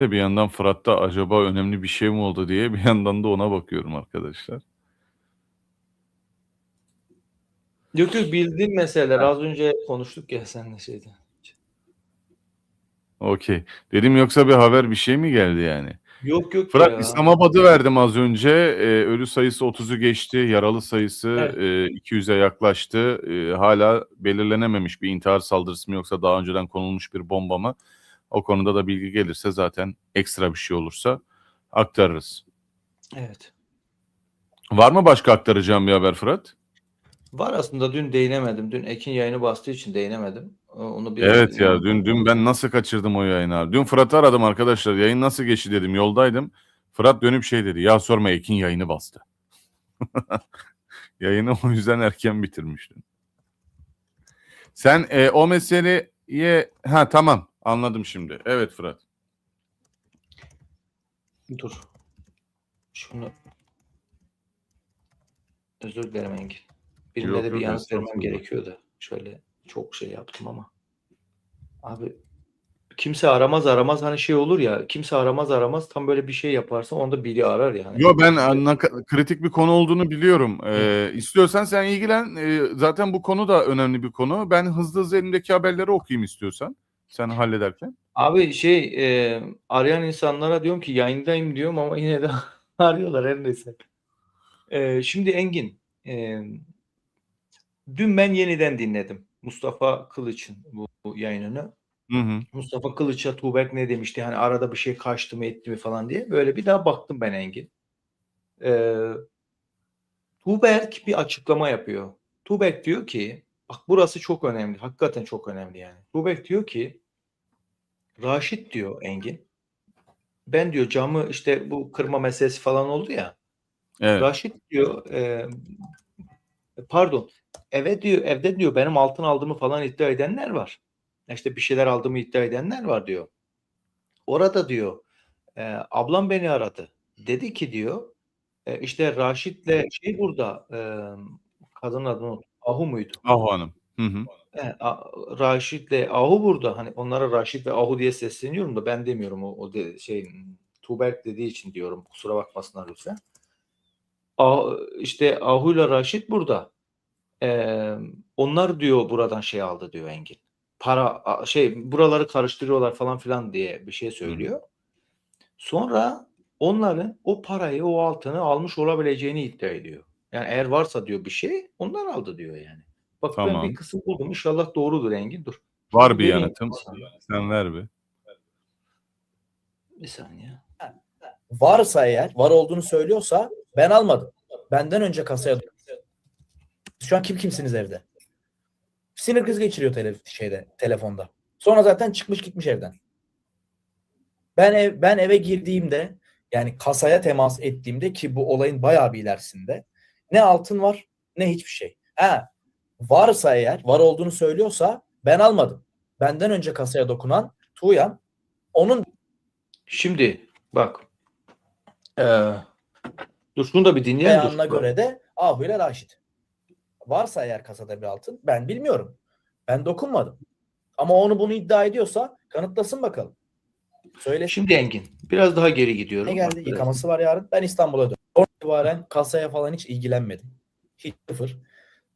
Bir yandan Fırat'ta acaba önemli bir şey mi oldu diye bir yandan da ona bakıyorum arkadaşlar. Yok yok bildiğin meseleler. Az önce konuştuk ya seninle şeyde. Okey. Dedim yoksa bir haber bir şey mi geldi yani? Yok yok Fırat ya. İslamabad'ı verdim az önce. Ee, ölü sayısı 30'u geçti. Yaralı sayısı Evet. e, 200'e yaklaştı. Ee, hala belirlenememiş bir intihar saldırısı mı yoksa daha önceden konulmuş bir bomba mı? O konuda da bilgi gelirse zaten ekstra bir şey olursa aktarırız. Evet. Var mı başka aktaracağım bir haber Fırat? Var aslında dün değinemedim. Dün Ekin yayını bastığı için değinemedim. Onu biraz Evet ya dün dün ben nasıl kaçırdım o yayını abi. Dün Fırat'ı aradım arkadaşlar. Yayın nasıl geçti dedim. Yoldaydım. Fırat dönüp şey dedi. Ya sorma Ekin yayını bastı. Yayını o yüzden erken bitirmiştim. Sen e, o meseleye ha tamam anladım şimdi. Evet Fırat. Dur. Şunu özür dilerim Engin. Birine Yok, de bir yok, yanıt vermem estağfurullah. gerekiyor da. Şöyle çok şey yaptım ama. Abi kimse aramaz aramaz hani şey olur ya kimse aramaz aramaz tam böyle bir şey yaparsa onda biri arar yani. Yo ben anla- kritik bir konu olduğunu biliyorum. Ee, istiyorsan sen ilgilen. Ee, zaten bu konu da önemli bir konu. Ben hızlı hızlı elimdeki haberleri okuyayım istiyorsan. Sen hallederken. Abi şey e, arayan insanlara diyorum ki yayındayım diyorum ama yine de arıyorlar her neyse. E, şimdi Engin e, dün ben yeniden dinledim Mustafa Kılıç'ın bu, bu yayınını. Hı hı. Mustafa Kılıç'a Tuğberk ne demişti hani arada bir şey kaçtı mı etti mi falan diye böyle bir daha baktım ben Engin. E, Tuğberk bir açıklama yapıyor. Tuğberk diyor ki bak burası çok önemli hakikaten çok önemli yani. Tuğberk diyor ki Raşit diyor Engin. Ben diyor camı işte bu kırma meselesi falan oldu ya. Evet. Raşit diyor e, pardon eve diyor evde diyor benim altın aldığımı falan iddia edenler var. İşte bir şeyler aldığımı iddia edenler var diyor. Orada diyor e, ablam beni aradı. Dedi ki diyor e, işte Raşit'le şey burada e, kadın adını. Ahu muydu? Ahu Hanım. Hı hı. A- Raşit'le Ahu burada. Hani onlara Raşit ve Ahu diye sesleniyorum da ben demiyorum o, o de, şey Tuğberk dediği için diyorum. Kusura bakmasınlar lütfen. Ah, işte Ahu'yla Raşit burada. Ee, onlar diyor buradan şey aldı diyor Engin. Para şey buraları karıştırıyorlar falan filan diye bir şey söylüyor. Sonra onların o parayı o altını almış olabileceğini iddia ediyor. Yani eğer varsa diyor bir şey onlar aldı diyor yani. Bak ben Tamam. bir kısım buldum. İnşallah doğrudur Engin. Dur. Var bir vereyim yanıtım. sana. Sen ver bir. Bir saniye. varsa eğer var olduğunu söylüyorsa ben almadım. Benden önce kasaya şu an kim kimsiniz evde? Sinir krizi geçiriyor tele, şeyde telefonda. Sonra zaten çıkmış gitmiş evden. Ben ev, ben eve girdiğimde yani kasaya temas ettiğimde ki bu olayın bayağı bir ilerisinde ne altın var ne hiçbir şey. Ha varsa eğer var olduğunu söylüyorsa ben almadım. Benden önce kasaya dokunan Tuğyan onun Şimdi bak. Ee, dur şunu da bir dinleyelim. beyanına dur. göre de Ahu ile Raşit. Varsa eğer kasada bir altın ben bilmiyorum. Ben dokunmadım. Ama onu bunu iddia ediyorsa kanıtlasın bakalım. Söyle Şimdi Engin biraz daha geri gidiyorum. ne Bak geldi? biraz. Yıkaması var yarın. Ben İstanbul'a döndüm. Sonra itibaren kasaya falan hiç ilgilenmedim. Hiç sıfır.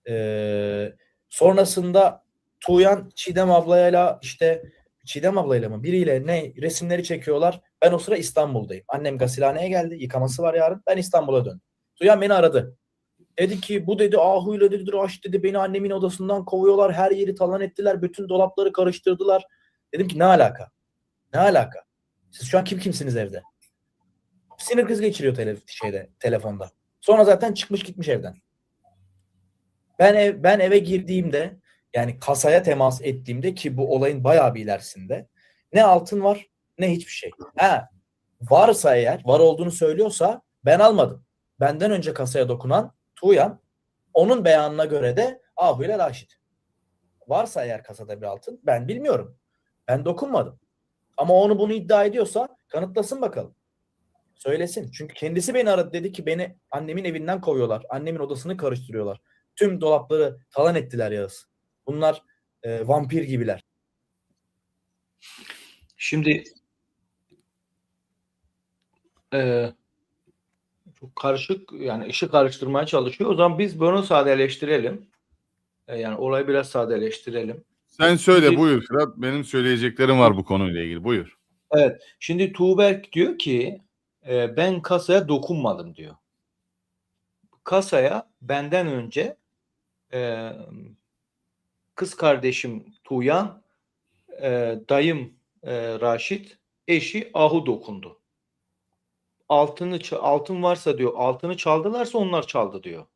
Ee, sonrasında Tuğyan Çiğdem ablayla işte Çiğdem ablayla mı biriyle ne resimleri çekiyorlar. Ben o sıra İstanbul'dayım. Annem gasilhaneye geldi. Yıkaması var yarın. Ben İstanbul'a döndüm. Tuğyan beni aradı. Dedi ki bu dedi Ahu'yla dedi Raş dedi beni annemin odasından kovuyorlar. Her yeri talan ettiler. Bütün dolapları karıştırdılar. Dedim ki ne alaka? Ne alaka? Siz şu an kim kimsiniz evde? Sinir krizi geçiriyor tele, şeyde telefonda. Sonra zaten çıkmış gitmiş evden. Ben ev, ben eve girdiğimde yani kasaya temas ettiğimde ki bu olayın bayağı bir ilerisinde ne altın var ne hiçbir şey. Ha varsa eğer var olduğunu söylüyorsa ben almadım. Benden önce kasaya dokunan Tuğyan onun beyanına göre de Ahu ile Raşit. Varsa eğer kasada bir altın ben bilmiyorum. Ben dokunmadım. Ama onu bunu iddia ediyorsa kanıtlasın bakalım. Söylesin. Çünkü kendisi beni aradı dedi ki beni annemin evinden kovuyorlar. Annemin odasını karıştırıyorlar. Tüm dolapları talan ettiler Yağız. Bunlar e, vampir gibiler. Şimdi Ee, çok karışık yani işi karıştırmaya çalışıyor. O zaman biz bunu sadeleştirelim. Ee, yani olayı biraz sadeleştirelim. Sen söyle Şimdi- buyur Fırat. Benim söyleyeceklerim var bu konuyla ilgili. Buyur. Şimdi Tuğberk diyor ki e, ben kasaya dokunmadım diyor. Kasaya benden önce e, kız kardeşim Tuğyan, e, dayım e, Raşit, eşi Ahu dokundu. Altını altın varsa diyor, altını çaldılarsa onlar çaldı diyor.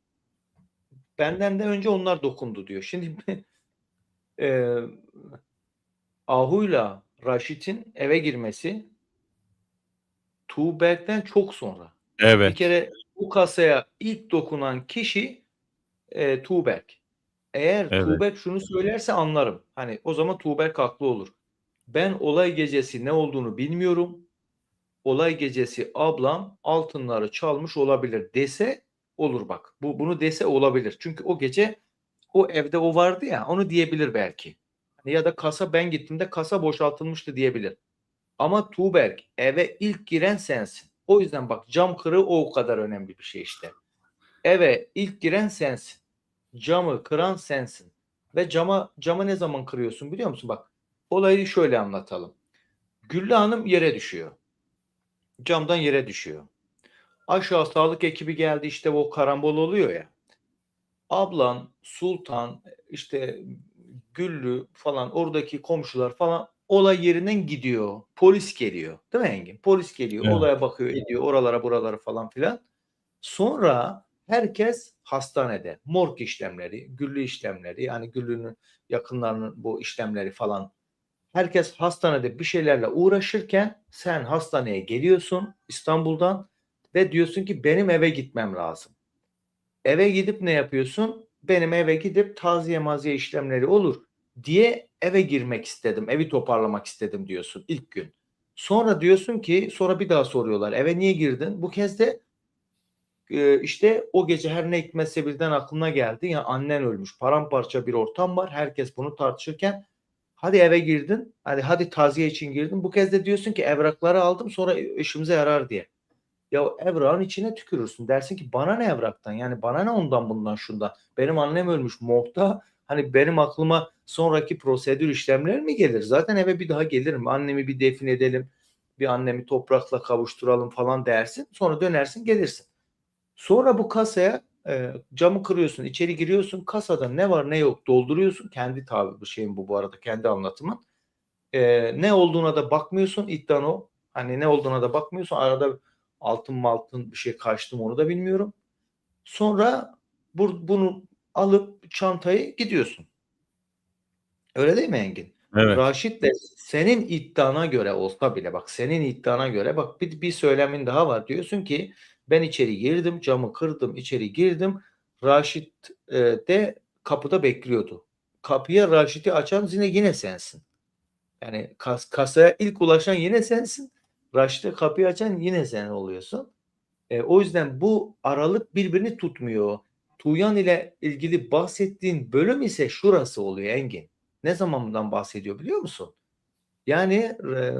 Benden de önce onlar dokundu diyor. Şimdi e, Ahu'yla Raşit'in eve girmesi Tuğberk'ten çok sonra. Bir Evet. kere bu kasaya ilk dokunan kişi e, Tuğberk. Eğer Evet. Tuğberk şunu söylerse anlarım. Hani o zaman Tuğberk haklı olur. Ben olay gecesi ne olduğunu bilmiyorum. Olay gecesi ablam altınları çalmış olabilir dese olur bak. Bu bunu dese olabilir. Çünkü o gece o evde o vardı ya onu diyebilir belki. Hani Ya da kasa ben gittiğimde kasa boşaltılmıştı diyebilir. Ama Tuğberk eve ilk giren sensin. O yüzden bak cam kırığı o, kadar önemli bir şey işte. Eve ilk giren sensin. Camı kıran sensin. Ve cama camı ne zaman kırıyorsun biliyor musun? Bak olayı şöyle anlatalım. Güllü Hanım yere düşüyor. Camdan yere düşüyor. Aşağı sağlık ekibi geldi işte o karambol oluyor ya. Ablan, Sultan, işte Güllü falan oradaki komşular falan olay yerinden gidiyor. Polis geliyor. Değil mi Engin? Polis geliyor. Evet. Olaya bakıyor, ediyor. Oralara buralara falan filan. Sonra herkes hastanede. Morg işlemleri, Güllü işlemleri yani Güllü'nün yakınlarının bu işlemleri falan. Herkes hastanede bir şeylerle uğraşırken sen hastaneye geliyorsun İstanbul'dan ve diyorsun ki benim eve gitmem lazım. Eve gidip ne yapıyorsun? Benim eve gidip taziye maziye işlemleri olur diye eve girmek istedim. Evi toparlamak istedim diyorsun ilk gün. Sonra diyorsun ki sonra bir daha soruyorlar. Eve niye girdin? Bu kez de e, işte o gece her ne hikmetse birden aklına geldi. Ya annen ölmüş. Paramparça bir ortam var. Herkes bunu tartışırken hadi eve girdin. Hadi hadi taziye için girdin. Bu kez de diyorsun ki evrakları aldım sonra işimize yarar diye. Ya evrağın içine tükürürsün. Dersin ki bana ne evraktan? Yani bana ne ondan bundan şundan? Benim annem ölmüş morgda. Hani benim aklıma sonraki prosedür işlemleri mi gelir? Zaten eve bir daha gelirim. Annemi bir defin edelim. Bir annemi toprakla kavuşturalım falan dersin. Sonra dönersin gelirsin. Sonra bu kasaya e, camı kırıyorsun, içeri giriyorsun. Kasada ne var ne yok dolduruyorsun. Kendi tabi bu şeyin bu bu arada kendi anlatımın. E, ne olduğuna da bakmıyorsun. İddian o. Hani ne olduğuna da bakmıyorsun. Arada altın maltın bir şey kaçtım onu da bilmiyorum. Sonra bu, bunu alıp çantayı gidiyorsun. Öyle değil mi Engin? Evet. Raşit de senin iddiana göre olsa bile bak senin iddiana göre bak bir, bir söylemin daha var. Diyorsun ki ben içeri girdim camı kırdım içeri girdim. Raşit e, de kapıda bekliyordu. Kapıya Raşit'i açan yine yine sensin. Yani kas, kasaya ilk ulaşan yine sensin. Raşit'e kapıyı açan yine sen oluyorsun. E, o yüzden bu aralık birbirini tutmuyor. Tuğyan ile ilgili bahsettiğin bölüm ise şurası oluyor Engin. Ne zamandan bahsediyor biliyor musun? Yani e,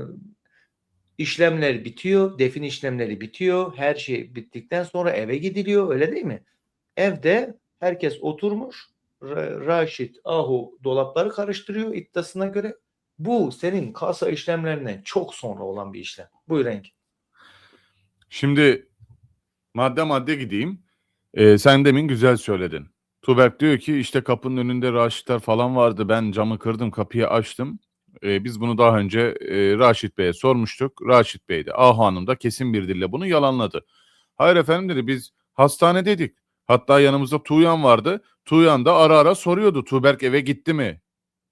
işlemler bitiyor, defin işlemleri bitiyor, her şey bittikten sonra eve gidiliyor öyle değil mi? Evde herkes oturmuş, Ra- Raşit, Ahu dolapları karıştırıyor iddiasına göre. Bu senin kasa işlemlerinden çok sonra olan bir işlem. Buyur Engin. Şimdi madde madde gideyim. Ee, sen demin güzel söyledin. Tuberk diyor ki işte kapının önünde Raşitler falan vardı. Ben camı kırdım, kapıyı açtım. Ee, biz bunu daha önce e, Raşit Bey'e sormuştuk. Raşit Bey de Ah Hanım da kesin bir dille bunu yalanladı. Hayır efendim dedi biz hastanedeydik. Hatta yanımızda Tuğyan vardı. Tuğyan da ara ara soruyordu Tuberk eve gitti mi?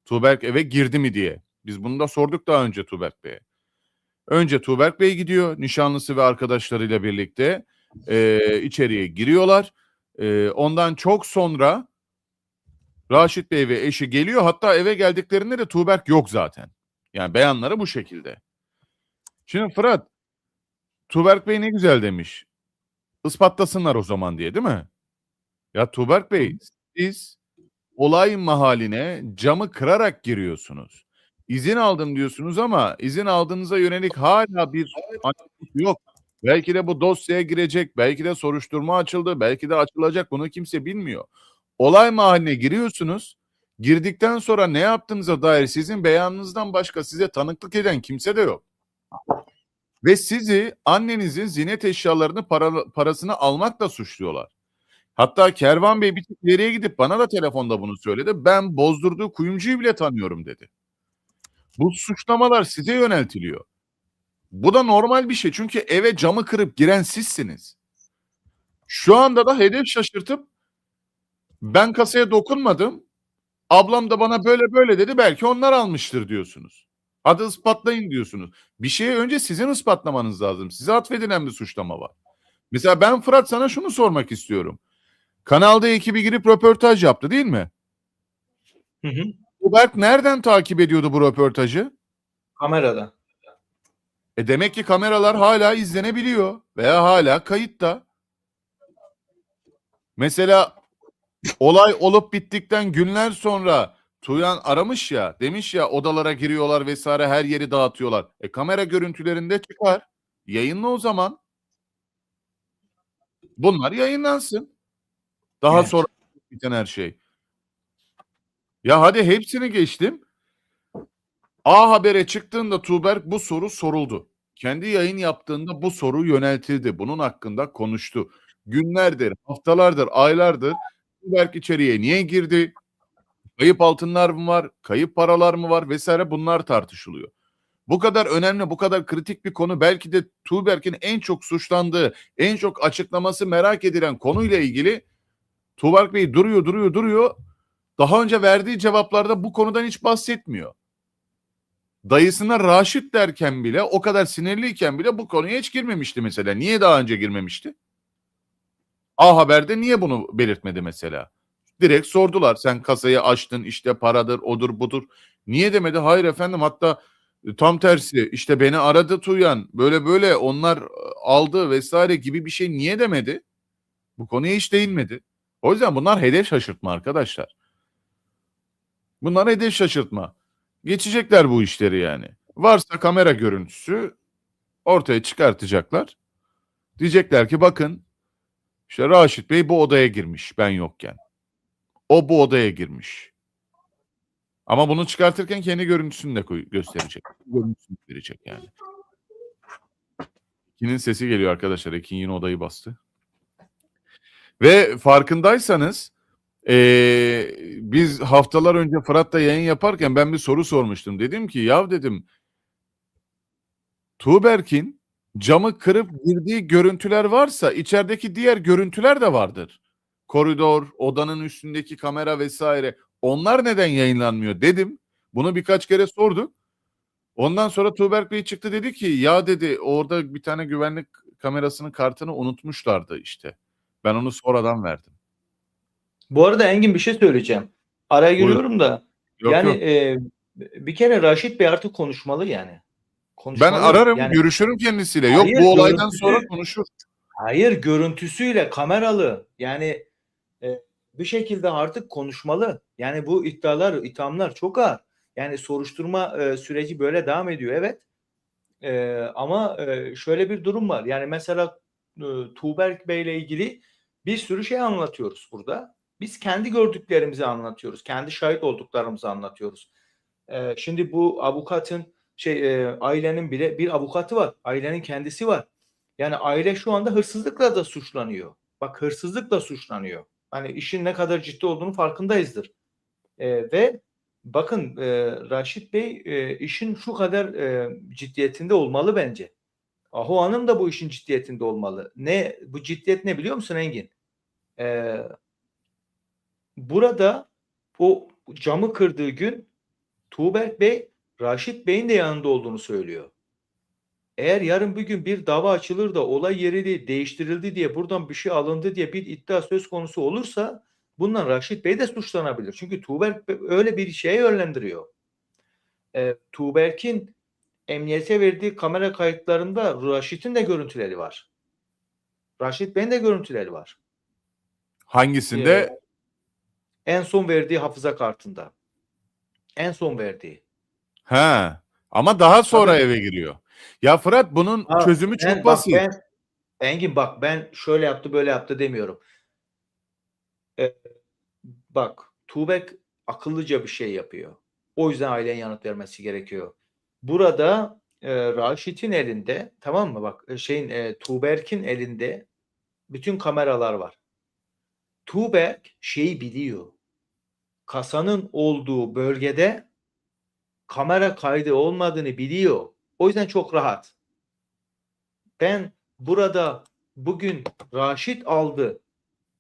Tuberk eve girdi mi diye. Biz bunu da sorduk daha önce Tuberk Bey'e. Önce Tuberk Bey gidiyor nişanlısı ve arkadaşlarıyla birlikte e, içeriye giriyorlar. E, ondan çok sonra Raşit Bey ve eşi geliyor. Hatta eve geldiklerinde de Tuğberk yok zaten. Yani beyanları bu şekilde. Şimdi Fırat, Tuğberk Bey ne güzel demiş. Ispatlasınlar o zaman diye değil mi? Ya Tuğberk Bey siz olay mahaline camı kırarak giriyorsunuz. İzin aldım diyorsunuz ama izin aldığınıza yönelik hala bir yok. Belki de bu dosyaya girecek. Belki de soruşturma açıldı. Belki de açılacak. Bunu kimse bilmiyor. Olay mahalline giriyorsunuz. Girdikten sonra ne yaptığınıza dair sizin beyanınızdan başka size tanıklık eden kimse de yok. Ve sizi annenizin zinet eşyalarını para, parasını almakla suçluyorlar. Hatta Kervan Bey bir tık ileriye gidip bana da telefonda bunu söyledi. Ben bozdurduğu kuyumcuyu bile tanıyorum dedi. Bu suçlamalar size yöneltiliyor. Bu da normal bir şey. Çünkü eve camı kırıp giren sizsiniz. Şu anda da hedef şaşırtıp ben kasaya dokunmadım. Ablam da bana böyle böyle dedi. Belki onlar almıştır diyorsunuz. Hadi ispatlayın diyorsunuz. Bir şeyi önce sizin ispatlamanız lazım. Size atfedilen bir suçlama var. Mesela ben Fırat sana şunu sormak istiyorum. Kanalda ekibi girip röportaj yaptı değil mi? Hı hı. Berk nereden takip ediyordu bu röportajı? Kamerada. E demek ki kameralar hala izlenebiliyor veya hala kayıtta. Mesela olay olup bittikten günler sonra Tuyan aramış ya demiş ya odalara giriyorlar vesaire her yeri dağıtıyorlar. E kamera görüntülerinde çıkar. Yayınla o zaman. Bunlar yayınlansın. Daha Evet. sonra biten her şey. Ya hadi hepsini geçtim. A Haber'e çıktığında Tuğberk bu soru soruldu. Kendi yayın yaptığında bu soru yöneltildi. Bunun hakkında konuştu. Günlerdir, haftalardır, aylardır Tuğberk içeriye niye girdi? Kayıp altınlar mı var? Kayıp paralar mı var? Vesaire bunlar tartışılıyor. Bu kadar önemli, bu kadar kritik bir konu belki de Tuğberk'in en çok suçlandığı, en çok açıklaması merak edilen konuyla ilgili Tuğberk Bey duruyor, duruyor, duruyor. Daha önce verdiği cevaplarda bu konudan hiç bahsetmiyor dayısına Raşit derken bile o kadar sinirliyken bile bu konuya hiç girmemişti mesela. Niye daha önce girmemişti? A Haber'de niye bunu belirtmedi mesela? Direkt sordular. Sen kasayı açtın işte paradır odur budur. Niye demedi? Hayır efendim hatta e, tam tersi işte beni aradı Tuyan böyle böyle onlar e, aldı vesaire gibi bir şey niye demedi? Bu konuya hiç değinmedi. O yüzden bunlar hedef şaşırtma arkadaşlar. Bunlar hedef şaşırtma. Geçecekler bu işleri yani. Varsa kamera görüntüsü ortaya çıkartacaklar. Diyecekler ki bakın işte Raşit Bey bu odaya girmiş ben yokken. O bu odaya girmiş. Ama bunu çıkartırken kendi görüntüsünü de gösterecek. Görüntüsünü verecek yani. Ekin'in sesi geliyor arkadaşlar. Ekin yine odayı bastı. Ve farkındaysanız eee, biz haftalar önce Fırat'la yayın yaparken ben bir soru sormuştum. Dedim ki ya dedim Tuğberk'in camı kırıp girdiği görüntüler varsa içerideki diğer görüntüler de vardır. Koridor, odanın üstündeki kamera vesaire. Onlar neden yayınlanmıyor dedim. Bunu birkaç kere sorduk. Ondan sonra Tuğberk Bey çıktı dedi ki ya dedi orada bir tane güvenlik kamerasının kartını unutmuşlardı işte. Ben onu sonradan verdim. Bu arada Engin bir şey söyleyeceğim. Araya giriyorum da. Yok, yani yok. e, bir kere Raşit Bey artık konuşmalı yani. Ben Konuşmalı. ararım, Yani- görüşürüm kendisiyle. Yok Hayır, bu olaydan sonra konuşur. Hayır görüntüsüyle kameralı yani e, bir şekilde artık konuşmalı. Yani bu iddialar, ithamlar çok ağır. Yani soruşturma e, süreci böyle devam ediyor evet. E, ama e, şöyle bir durum var. Yani mesela e, Tuğberk Bey ile ilgili bir sürü şey anlatıyoruz burada. Biz kendi gördüklerimizi anlatıyoruz. Kendi şahit olduklarımızı anlatıyoruz. E, şimdi bu avukatın şey e, ailenin bile bir avukatı var. Ailenin kendisi var. Yani aile şu anda hırsızlıkla da suçlanıyor. Bak hırsızlıkla suçlanıyor. Hani işin ne kadar ciddi olduğunu farkındayızdır. Ee, ve bakın e, Raşit Bey e, işin şu kadar e, ciddiyetinde olmalı bence. Ahu Hanım da bu işin ciddiyetinde olmalı. Ne bu ciddiyet ne biliyor musun Engin? Ee, burada o camı kırdığı gün Tuğberk Bey Raşit Bey'in de yanında olduğunu söylüyor. Eğer yarın bir gün bir dava açılır da olay yeri de değiştirildi diye buradan bir şey alındı diye bir iddia söz konusu olursa bundan Raşit Bey de suçlanabilir. Çünkü Tuğberk Bey öyle bir şeye yönlendiriyor. Ee, Tuğberk'in emniyete verdiği kamera kayıtlarında Raşit'in de görüntüleri var. Raşit Bey'in de görüntüleri var. Hangisinde? Ee, en son verdiği hafıza kartında. En son verdiği. He. Ama daha sonra Tabii. eve giriyor. Ya Fırat bunun Ha, çözümü çok Ben- bak basit. ben Engin bak ben şöyle yaptı böyle yaptı demiyorum. E, bak Tuğbek akıllıca bir şey yapıyor. O yüzden ailenin yanıt vermesi gerekiyor. Burada e, Raşit'in elinde tamam mı bak e, şeyin e, Tuğberk'in elinde bütün kameralar var. Tuğberk şeyi biliyor. Kasanın olduğu bölgede kamera kaydı olmadığını biliyor. O yüzden çok rahat. Ben burada bugün Raşit aldı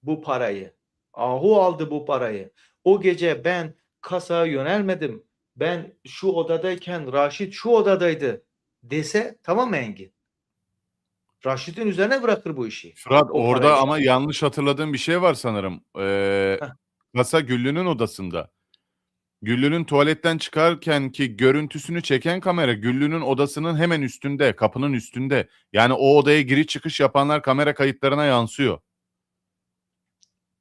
bu parayı. Ahu aldı bu parayı. O gece ben kasaya yönelmedim. Ben şu odadayken Raşit şu odadaydı dese tamam Engin? Raşit'in üzerine bırakır bu işi. Fırat O orada parayı- ama yanlış hatırladığım bir şey var sanırım. Ee, Heh. Kasa Güllü'nün odasında. Güllü'nün tuvaletten çıkarken ki görüntüsünü çeken kamera Güllü'nün odasının hemen üstünde, kapının üstünde. Yani o odaya giriş çıkış yapanlar kamera kayıtlarına yansıyor.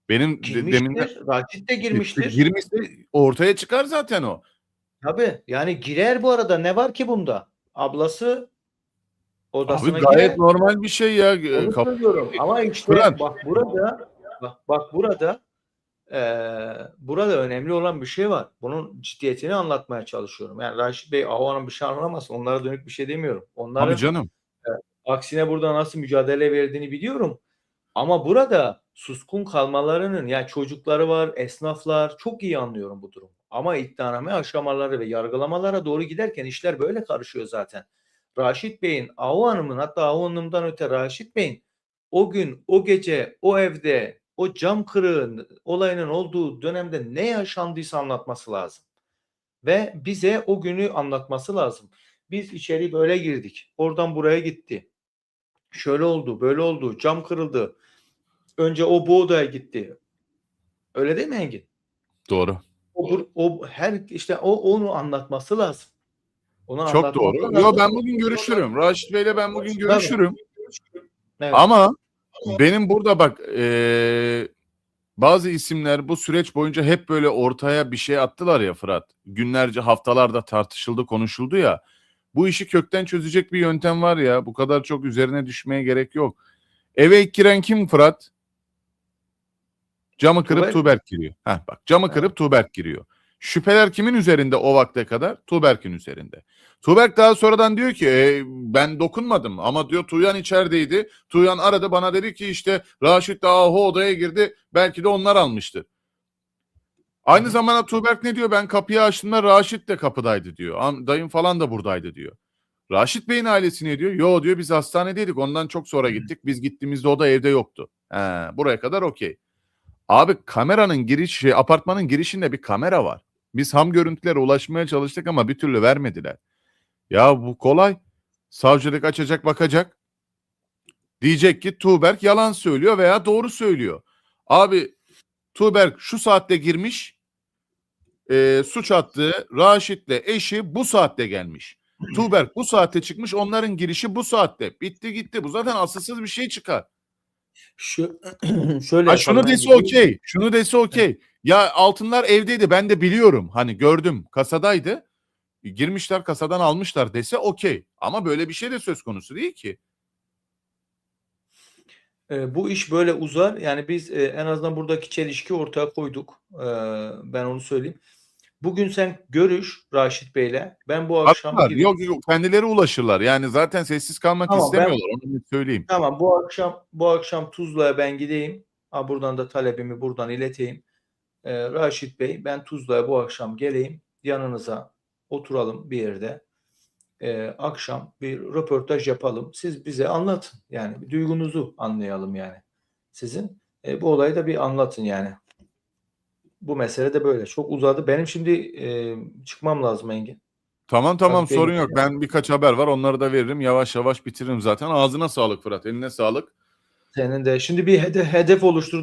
Benim Girmiştir. deminden Raşit de girmiştir. girmişse ortaya çıkar zaten o. Tabii. Yani girer bu arada. Ne var ki bunda? Ablası odasına Abi gayet girer. normal bir şey ya. Ee, Onu kap- söylüyorum. Ama işte Fırat. bak burada bak, bak burada eee, burada önemli olan bir şey var. Bunun ciddiyetini anlatmaya çalışıyorum. Yani Raşit Bey Ahua'nın bir şey anlamasın. Onlara dönük bir şey demiyorum. Onların Tabii canım. aksine burada nasıl mücadele verdiğini biliyorum. Ama burada suskun kalmalarının ya çocukları var, esnaflar çok iyi anlıyorum bu durum. Ama iddianame aşamaları ve yargılamalara doğru giderken işler böyle karışıyor zaten. Raşit Bey'in, Ahu Hanım'ın hatta Ahu Hanım'dan öte Raşit Bey'in o gün, o gece, o evde, o cam kırığın olayının olduğu dönemde ne yaşandıysa anlatması lazım. Ve bize o günü anlatması lazım. Biz içeri böyle girdik. Oradan buraya gitti. Şöyle oldu, böyle oldu. Cam kırıldı. Önce o bu odaya gitti. Öyle değil mi Engin? Doğru. O, o her işte o onu anlatması lazım. Onu Çok doğru. lazım. Yo ben bugün görüşürüm. Raşit Bey'le ben bugün görüşürüm. Evet. Ama benim burada bak eee, bazı isimler bu süreç boyunca hep böyle ortaya bir şey attılar ya Fırat. Günlerce haftalarda tartışıldı konuşuldu ya. Bu işi kökten çözecek bir yöntem var ya. Bu kadar çok üzerine düşmeye gerek yok. Eve ilk giren kim Fırat? Camı kırıp Tuğberk. Tuğberk giriyor. Heh bak camı kırıp Tuğberk giriyor. Şüpheler kimin üzerinde o vakte kadar? Tuğberk'in üzerinde. Tuğberk daha sonradan diyor ki "E, ben dokunmadım ama diyor Tuğyan içerideydi. Tuğyan aradı bana dedi ki işte Raşit de Ahu odaya girdi. Belki de onlar almıştır. Aynı zamanda Tuğberk ne diyor? Ben kapıyı açtığımda Raşit de kapıdaydı diyor. Dayım falan da buradaydı diyor. Raşit Bey'in ailesi ne diyor? Yo diyor biz hastanedeydik ondan çok sonra gittik. Biz gittiğimizde o da evde yoktu. He, buraya kadar okey. Abi kameranın girişi, şey, apartmanın girişinde bir kamera var. Biz ham görüntülere ulaşmaya çalıştık ama bir türlü vermediler. Ya bu kolay. Savcılık açacak bakacak. Diyecek ki Tuğberk yalan söylüyor veya doğru söylüyor. Abi Tuğberk şu saatte girmiş. e, suç attığı Raşit'le eşi bu saatte gelmiş. Tuğberk bu saatte çıkmış onların girişi bu saatte. Bitti gitti. Bu zaten asılsız bir şey çıkar. Şu, şöyle Ha şunu dese Engin. okey. Şunu dese okey. Ya altınlar evdeydi ben de biliyorum. Hani gördüm kasadaydı. Girmişler kasadan almışlar dese okey. Ama böyle bir şey de söz konusu değil ki. E, bu iş böyle uzar. Yani biz e, en azından buradaki çelişki ortaya koyduk. E, ben onu söyleyeyim. Bugün sen görüş Raşit Bey'le. Ben bu akşam gidip- Yok yok kendileri ulaşırlar. Yani zaten sessiz kalmak Tamam, ben- istemiyorlar. Onu bir söyleyeyim. Tamam bu akşam bu akşam Tuzla'ya ben gideyim. Ha, buradan da talebimi buradan ileteyim. Ee, Raşit Bey ben Tuzla'ya bu akşam geleyim. Yanınıza oturalım bir yerde. Ee, akşam bir röportaj yapalım. Siz bize anlatın. Yani duygunuzu anlayalım yani. Sizin Ee, bu olayı da bir anlatın yani. Bu mesele de böyle. Çok uzadı. Benim şimdi e, çıkmam lazım Engin. Tamam tamam Tabii, sorun yok. Ben birkaç haber var. Onları da veririm. Yavaş yavaş bitiririm zaten. Ağzına sağlık Fırat. Eline sağlık. Senin de şimdi bir hede- hedef oluşturdum.